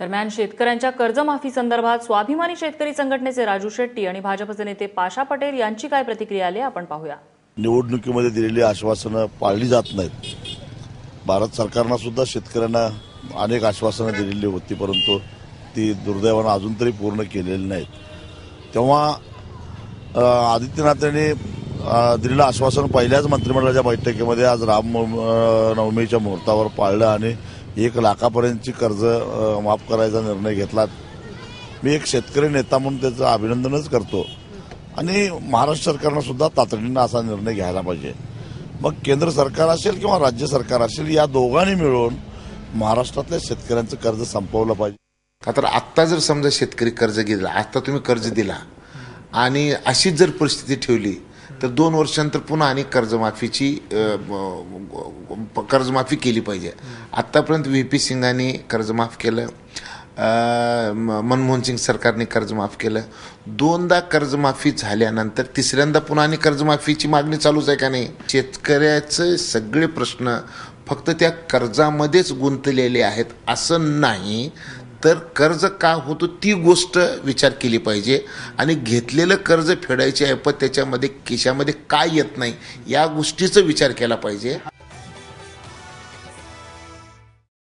दरम्यान शेतकऱ्यांच्या कर्जमाफी संदर्भात स्वाभिमानी शेतकरी संघटनेचे राजू शेट्टी आणि भाजपचे नेते पाशा पटेल यांची काय प्रतिक्रिया आली आपण पाहूया. निवडणुकीमध्ये दिलेली आश्वासनं पाळली जात नाहीत. भारत सरकारनं सुद्धा शेतकऱ्यांना अनेक आश्वासनं दिलेली होती परंतु ती दुर्दैवानं अजून तरी पूर्ण केलेली नाहीत. तेव्हा आदित्यनाथ यांनी दिलेलं आश्वासन पहिल्याच मंत्रिमंडळाच्या बैठकीमध्ये आज राम नवमीच्या मुहूर्तावर पाळलं आणि एक लाखापर्यंतची कर्ज माफ करायचा निर्णय घेतला मी एक शेतकरी नेता म्हणून त्याचं अभिनंदनच करतो. आणि महाराष्ट्र सरकारनं सुद्धा तातडीनं असा निर्णय घ्यायला पाहिजे. मग केंद्र सरकार असेल किंवा राज्य सरकार असेल या दोघांनी मिळून महाराष्ट्रातल्या शेतकऱ्यांचं कर्ज संपवलं पाहिजे. का तर आत्ता जर समजा शेतकरी कर्ज गेला आत्ता तुम्ही कर्ज दिला आणि अशीच जर परिस्थिती ठेवली तर दोन वर्षांतर पुन्हा आणि कर्जमाफीची कर्जमाफी केली पाहिजे. आत्तापर्यंत व्ही पी सिंगांनी कर्जमाफ केलं मनमोहन सिंग सरकारने कर्जमाफ केलं. दोनदा कर्जमाफी झाल्यानंतर तिसऱ्यांदा पुन्हा आणि कर्जमाफीची मागणी चालूच आहे का नाही? शेतकऱ्याचे सगळे प्रश्न फक्त त्या कर्जामध्येच गुंतलेले आहेत असं नाही. तर कर्ज का होतो ती गोष्ट विचार केली पाहिजे. आणि घेतलेलं कर्ज फेडायचे आहे पण त्याच्यामध्ये खिशामध्ये काय येत नाही या गोष्टीचा विचार केला पाहिजे.